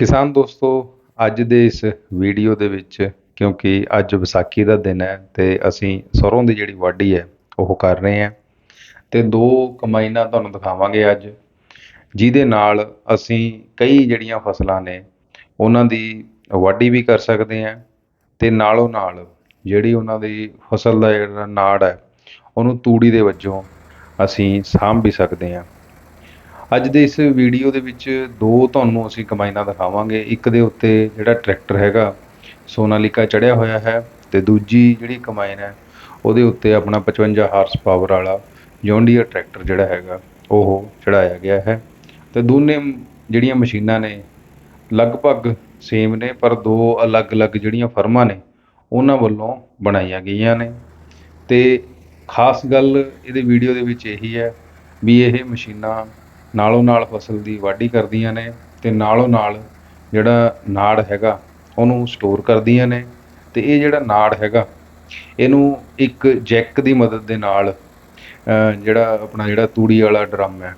ਕਿਸਾਨ ਦੋਸਤੋ, ਅੱਜ ਦੇ ਇਸ ਵੀਡੀਓ ਦੇ ਵਿੱਚ, ਕਿਉਂਕਿ ਅੱਜ ਵਿਸਾਖੀ ਦਾ ਦਿਨ ਹੈ ਤੇ ਅਸੀਂ ਸਰੋਂ ਦੀ ਜਿਹੜੀ ਵਾਢੀ ਹੈ, ਉਹ ਕਰ ਰਹੇ ਹਾਂ। ਤੇ ਦੋ ਕੰਬਾਈਨਾਂ ਤੁਹਾਨੂੰ ਦਿਖਾਵਾਂਗੇ ਅੱਜ, ਜਿਹਦੇ ਨਾਲ ਅਸੀਂ ਕਈ ਜਿਹੜੀਆਂ ਫਸਲਾਂ ਨੇ, ਉਹਨਾਂ ਦੀ ਵਾਢੀ ਵੀ ਕਰ ਸਕਦੇ ਹਾਂ ਤੇ ਨਾਲੋਂ ਨਾਲ ਜਿਹੜੀ ਉਹਨਾਂ ਦੀ ਫਸਲ ਦਾ ਜਿਹੜਾ ਨਾੜ ਹੈ, ਉਹਨੂੰ ਤੂੜੀ ਦੇ ਵਜੋਂ ਅਸੀਂ ਸਾਂਭ ਵੀ ਸਕਦੇ ਹਾਂ। ਅੱਜ ਦੇ ਇਸ ਵੀਡੀਓ ਦੇ ਵਿੱਚ ਦੋ ਤੁਹਾਨੂੰ ਅਸੀਂ ਕੰਬਾਈਨਾਂ ਦਿਖਾਵਾਂਗੇ। ਇੱਕ ਦੇ ਉੱਤੇ ਜਿਹੜਾ ਟਰੈਕਟਰ ਹੈਗਾ, ਸੋਨਾਲੀਕਾ ਚੜਿਆ ਹੋਇਆ ਹੈ ਤੇ ਦੂਜੀ ਜਿਹੜੀ ਕੰਬਾਈਨ ਹੈ, ਉਹਦੇ ਉੱਤੇ ਆਪਣਾ 55 ਹਾਰਸ ਪਾਵਰ ਵਾਲਾ ਜੌਂਡੀਅਰ ਟਰੈਕਟਰ ਜਿਹੜਾ ਹੈਗਾ, ਉਹ ਚੜਾਇਆ ਗਿਆ ਹੈ। ਤੇ ਦੋਨੇ ਜਿਹੜੀਆਂ ਮਸ਼ੀਨਾਂ ਨੇ, ਲਗਭਗ ਸੇਮ ਨੇ, ਪਰ ਦੋ ਅਲੱਗ-ਅਲੱਗ ਜਿਹੜੀਆਂ ਫਰਮਾਂ ਨੇ, ਉਹਨਾਂ ਵੱਲੋਂ ਬਣਾਈਆਂ ਗਈਆਂ ਨੇ। ਤੇ ਖਾਸ ਗੱਲ ਇਹਦੇ ਵੀਡੀਓ ਦੇ ਵਿੱਚ ਇਹੀ ਹੈ ਵੀ ਇਹ ਮਸ਼ੀਨਾਂ ਨਾਲੋਂ ਨਾਲ ਫਸਲ ਦੀ ਵਾਢੀ ਕਰਦੀਆਂ ਨੇ ਤੇ ਨਾਲੋਂ ਨਾਲ ਜਿਹੜਾ ਨਾੜ ਹੈਗਾ ਉਹਨੂੰ ਸਟੋਰ ਕਰਦੀਆਂ ਨੇ ਤੇ ਇਹ ਜਿਹੜਾ ਨਾੜ ਹੈਗਾ, ਇਹਨੂੰ ਇੱਕ ਜੈਕ ਦੀ ਮਦਦ ਦੇ ਨਾਲ ਜਿਹੜਾ ਆਪਣਾ ਜਿਹੜਾ ਤੂੜੀ ਵਾਲਾ ਡਰਮ ਹੈ,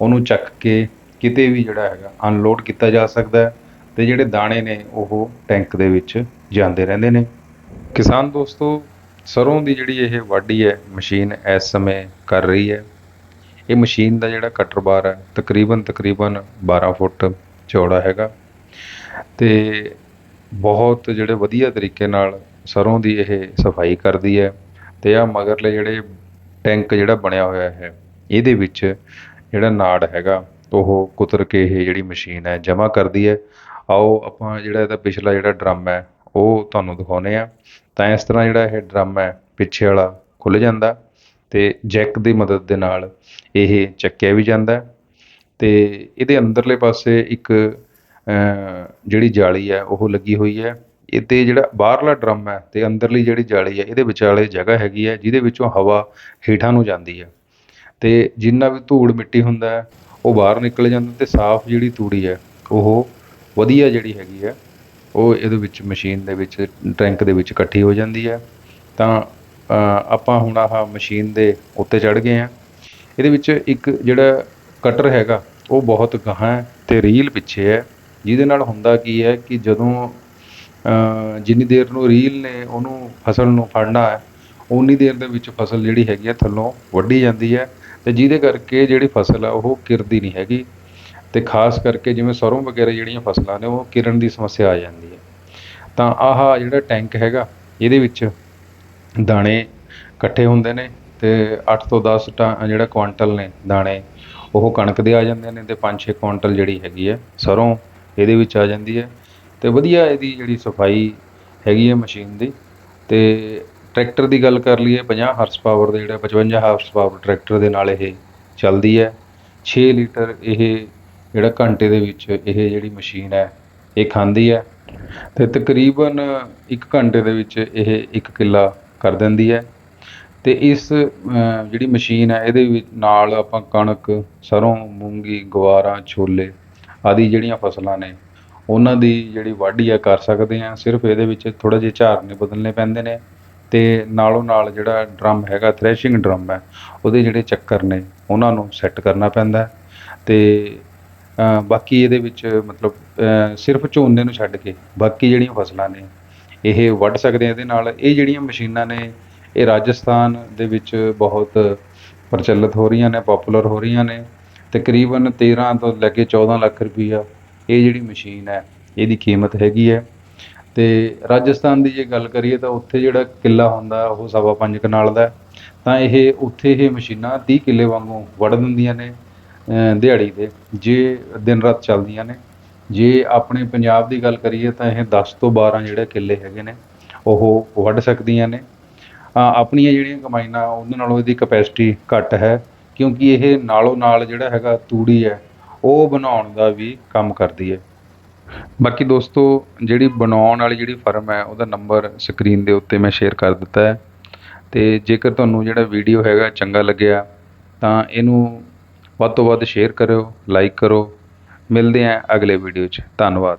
ਉਹਨੂੰ ਚੱਕ ਕੇ ਕਿਤੇ ਵੀ ਜਿਹੜਾ ਹੈਗਾ ਅਨਲੋਡ ਕੀਤਾ ਜਾ ਸਕਦਾ ਹੈ ਤੇ ਜਿਹੜੇ ਦਾਣੇ ਨੇ ਉਹ ਟੈਂਕ ਦੇ ਵਿੱਚ ਜਾਂਦੇ ਰਹਿੰਦੇ ਨੇ। ਕਿਸਾਨ ਦੋਸਤੋ, ਸਰੋਂ ਦੀ ਜਿਹੜੀ ਇਹ ਵਾਢੀ ਹੈ, ਮਸ਼ੀਨ ਇਸ ਸਮੇਂ ਕਰ ਰਹੀ ਹੈ। ਇਹ ਮਸ਼ੀਨ ਦਾ ਜਿਹੜਾ ਕਟਰ ਬਾਰ ਹੈ, ਤਕਰੀਬਨ ਤਕਰੀਬਨ 12 ਫੁੱਟ ਚੌੜਾ ਹੈਗਾ। ਤੇ ਬਹੁਤ ਜਿਹੜੇ ਵਧੀਆ ਤਰੀਕੇ ਨਾਲ ਸਰੋਂ ਦੀ ਇਹ ਸਫ਼ਾਈ ਕਰਦੀ ਹੈ ਤੇ ਆ ਮਗਰਲੇ ਜਿਹੜੇ ਟੈਂਕ ਜਿਹੜਾ ਬਣਿਆ ਹੋਇਆ ਹੈ, ਇਹਦੇ ਵਿੱਚ ਜਿਹੜਾ ਨਾੜ ਹੈਗਾ, ਉਹ ਕੁਤਰ ਕੇ ਇਹ ਜਿਹੜੀ ਮਸ਼ੀਨ ਹੈ ਜਮ੍ਹਾਂ ਕਰਦੀ ਹੈ। ਆਓ ਆਪਾਂ ਜਿਹੜਾ ਇਹਦਾ ਪਿਛਲਾ ਜਿਹੜਾ ਡਰਮ ਹੈ, ਉਹ ਤੁਹਾਨੂੰ ਦਿਖਾਉਨੇ ਆ ਤਾਂ ਇਸ ਤਰ੍ਹਾਂ ਜਿਹੜਾ ਇਹ ਡਰਮ ਹੈ, ਪਿੱਛੇ ਵਾਲਾ ਖੁੱਲ ਜਾਂਦਾ। ਅਤੇ ਜੈਕ ਦੀ ਮਦਦ ਦੇ ਨਾਲ ਇਹ ਚੱਕਿਆ ਵੀ ਜਾਂਦਾ ਅਤੇ ਇਹਦੇ ਅੰਦਰਲੇ ਪਾਸੇ ਇੱਕ ਜਿਹੜੀ ਜਾਲੀ ਹੈ, ਉਹ ਲੱਗੀ ਹੋਈ ਹੈ। ਇਹ ਤੇ ਜਿਹੜਾ ਬਾਹਰਲਾ ਡਰਮ ਹੈ ਅਤੇ ਅੰਦਰਲੀ ਜਿਹੜੀ ਜਾਲੀ ਹੈ, ਇਹਦੇ ਵਿਚਾਲੇ ਜਗ੍ਹਾ ਹੈਗੀ ਹੈ, ਜਿਹਦੇ ਵਿੱਚੋਂ ਹਵਾ ਹੇਠਾਂ ਨੂੰ ਜਾਂਦੀ ਹੈ। ਅਤੇ ਜਿੰਨਾ ਵੀ ਧੂੜ ਮਿੱਟੀ ਹੁੰਦਾ ਉਹ ਬਾਹਰ ਨਿਕਲ ਜਾਂਦਾ ਅਤੇ ਸਾਫ਼ ਜਿਹੜੀ ਤੂੜੀ ਹੈ, ਉਹ ਵਧੀਆ ਜਿਹੜੀ ਹੈਗੀ ਹੈ, ਉਹ ਇਹਦੇ ਵਿੱਚ ਮਸ਼ੀਨ ਦੇ ਵਿੱਚ, ਟੈਂਕ ਦੇ ਵਿੱਚ ਇਕੱਠੀ ਹੋ ਜਾਂਦੀ ਹੈ। ਤਾਂ ਆਪਾਂ ਹੁਣ ਆਹ ਮਸ਼ੀਨ ਦੇ ਉੱਤੇ ਚੜ ਗਏ ਆ ਇਹਦੇ ਵਿੱਚ ਇੱਕ ਜਿਹੜਾ ਕਟਰ ਹੈਗਾ, ਉਹ ਬਹੁਤ ਗਾਹਾਂ ਹੈ ਤੇ ਰੀਲ ਪਿੱਛੇ ਹੈ। ਜਿਹਦੇ ਨਾਲ ਹੁੰਦਾ ਕੀ ਹੈ ਕਿ ਜਦੋਂ ਜਿੰਨੀ ਦੇਰ ਨੂੰ ਰੀਲ ਨੇ ਉਹਨੂੰ ਫਸਲ ਨੂੰ ਫੜਨਾ ਹੈ ਉਨੀ ਦੇਰ ਦੇ ਵਿੱਚ ਫਸਲ ਜਿਹੜੀ ਹੈਗੀ ਹੈ ਥੱਲੋਂ ਵੱਢੀ ਜਾਂਦੀ ਹੈ ਤੇ ਜਿਹਦੇ ਕਰਕੇ ਜਿਹੜੀ ਫਸਲ ਆ ਉਹ ਕਿਰਦੀ ਨਹੀਂ ਹੈਗੀ ਤੇ ਖਾਸ ਕਰਕੇ ਜਿਵੇਂ ਸਰੋਂ ਵਗੈਰਾ ਜਿਹੜੀਆਂ ਫਸਲਾਂ ਨੇ, ਉਹ ਕਿਰਨ ਦੀ ਸਮੱਸਿਆ ਆ ਜਾਂਦੀ ਹੈ। ਤਾਂ ਆਹ ਜਿਹੜਾ ਟੈਂਕ ਹੈਗਾ, ਇਹਦੇ ਵਿੱਚ ਦਾਣੇ ਇਕੱਠੇ ਹੁੰਦੇ ਨੇ ਅਤੇ ਅੱਠ ਤੋਂ ਦਸ ਟਨ ਜਿਹੜਾ ਕੁਆਂਟਲ ਨੇ ਦਾਣੇ, ਉਹ ਕਣਕ ਦੇ ਆ ਜਾਂਦੇ ਨੇ ਅਤੇ ਪੰਜ ਛੇ ਕੁਆਂਟਲ ਜਿਹੜੀ ਹੈਗੀ ਹੈ ਸਰ੍ਹੋਂ ਇਹਦੇ ਵਿੱਚ ਆ ਜਾਂਦੀ ਹੈ ਅਤੇ ਵਧੀਆ ਇਹਦੀ ਜਿਹੜੀ ਸਫ਼ਾਈ ਹੈਗੀ ਹੈ ਮਸ਼ੀਨ ਦੀ ਅਤੇ ਟਰੈਕਟਰ ਦੀ ਗੱਲ ਕਰ ਲਈਏ 50 ਹਾਰਸ ਪਾਵਰ ਦਾ ਜਿਹੜਾ 55 ਹਾਰਸ ਪਾਵਰ ਟਰੈਕਟਰ ਦੇ ਨਾਲ ਇਹ ਚੱਲਦੀ ਹੈ, ਛੇ ਲੀਟਰ ਇਹ ਜਿਹੜਾ ਘੰਟੇ ਦੇ ਵਿੱਚ ਇਹ ਜਿਹੜੀ ਮਸ਼ੀਨ ਹੈ ਇਹ ਖਾਂਦੀ ਹੈ ਅਤੇ ਤਕਰੀਬਨ ਇੱਕ ਘੰਟੇ ਦੇ ਵਿੱਚ ਇਹ ਇੱਕ ਕਿੱਲਾ ਕਰ ਦਿੰਦੀ ਹੈ। ਅਤੇ ਇਸ ਜਿਹੜੀ ਮਸ਼ੀਨ ਹੈ, ਇਹਦੇ ਵਿੱਚ ਨਾਲ ਆਪਾਂ ਕਣਕ ਸਰ੍ਹੋਂ ਮੂੰਗੀ, ਗਵਾਰਾਂ, ਛੋਲੇ ਆਦਿ ਜਿਹੜੀਆਂ ਫਸਲਾਂ ਨੇ, ਉਹਨਾਂ ਦੀ ਜਿਹੜੀ ਵਾਢੀ ਆ ਕਰ ਸਕਦੇ ਹਾਂ। ਸਿਰਫ ਇਹਦੇ ਵਿੱਚ ਥੋੜ੍ਹਾ ਜਿਹਾ ਝਾਰਨੇ ਬਦਲਣੇ ਪੈਂਦੇ ਨੇ ਅਤੇ ਨਾਲੋਂ ਨਾਲ ਜਿਹੜਾ ਡਰਮ ਹੈਗਾ, ਥ੍ਰੈਸ਼ਿੰਗ ਡਰਮ ਹੈ, ਉਹਦੇ ਜਿਹੜੇ ਚੱਕਰ ਨੇ, ਉਹਨਾਂ ਨੂੰ ਸੈੱਟ ਕਰਨਾ ਪੈਂਦਾ ਅਤੇ ਬਾਕੀ ਇਹਦੇ ਵਿੱਚ ਮਤਲਬ ਸਿਰਫ ਝੋਨੇ ਨੂੰ ਛੱਡ ਕੇ ਬਾਕੀ ਜਿਹੜੀਆਂ ਫਸਲਾਂ ਨੇ ਇਹ ਵੱਢ ਸਕਦੇ ਆ। ਇਹਦੇ ਨਾਲ ਇਹ ਜਿਹੜੀਆਂ ਮਸ਼ੀਨਾਂ ਨੇ, ਇਹ ਰਾਜਸਥਾਨ ਦੇ ਵਿੱਚ ਬਹੁਤ ਪ੍ਰਚਲਿਤ ਹੋ ਰਹੀਆਂ ਨੇ ਪਪੂਲਰ ਹੋ ਰਹੀਆਂ ਨੇ। ਤਕਰੀਬਨ 13 ਤੋਂ ਲੈ ਕੇ 14 ਲੱਖ ਰੁਪਈਆ ਇਹ ਜਿਹੜੀ ਮਸ਼ੀਨ ਹੈ, ਇਹਦੀ ਕੀਮਤ ਹੈਗੀ ਹੈ। ਤੇ ਰਾਜਸਥਾਨ ਦੀ ਜੇ ਗੱਲ ਕਰੀਏ ਤਾਂ ਉੱਥੇ ਜਿਹੜਾ ਕਿੱਲਾ ਹੁੰਦਾ, ਉਹ ਸਵਾ ਪੰਜ ਕਨਾਲ ਦਾ ਤਾਂ ਇਹ ਉੱਥੇ ਇਹ ਮਸ਼ੀਨਾਂ 30 ਕਿੱਲੇ ਵਾਂਗੂ ਵੱਢ ਦਿੰਦੀਆਂ ਨੇ ਦਿਹਾੜੀ ਦੇ ਜੇ ਦਿਨ ਰਾਤ ਚੱਲਦੀਆਂ ਨੇ। ਜੇ ਆਪਣੇ ਪੰਜਾਬ ਦੀ ਗੱਲ ਕਰੀਏ ਤਾਂ ਇਹ 10 ਤੋਂ 12 ਜਿਹੜੇ ਕਿੱਲੇ ਹੈਗੇ ਨੇ, ਉਹ ਵੱਢ ਸਕਦੀਆਂ ਨੇ। ਆਪਣੀਆਂ ਜਿਹੜੀਆਂ ਕਮਾਈਨਾਂ ਉਹਨਾਂ ਨਾਲੋਂ ਇਹਦੀ ਕਪੈਸਿਟੀ ਘੱਟ ਹੈ, ਕਿਉਂਕਿ ਇਹ ਨਾਲੋਂ ਨਾਲ ਜਿਹੜਾ ਹੈਗਾ ਤੂੜੀ ਹੈ, ਉਹ ਬਣਾਉਣ ਦਾ ਵੀ ਕੰਮ ਕਰਦੀ ਹੈ। ਬਾਕੀ ਦੋਸਤੋ, ਜਿਹੜੀ ਬਣਾਉਣ ਵਾਲੀ ਜਿਹੜੀ ਫਰਮ ਹੈ, ਉਹਦਾ ਨੰਬਰ ਸਕਰੀਨ ਦੇ ਉੱਤੇ ਮੈਂ ਸ਼ੇਅਰ ਕਰ ਦਿੱਤਾ ਹੈ। ਤੇ ਜੇਕਰ ਤੁਹਾਨੂੰ ਜਿਹੜਾ ਵੀਡੀਓ ਹੈਗਾ ਚੰਗਾ ਲੱਗਿਆ, ਤਾਂ ਇਹਨੂੰ ਵੱਧ ਤੋਂ ਵੱਧ ਸ਼ੇਅਰ ਕਰਿਓ ਲਾਈਕ ਕਰੋ ਮਿਲਦੇ ਹਾਂ ਅਗਲੇ ਵੀਡੀਓ 'ਚ। ਧੰਨਵਾਦ।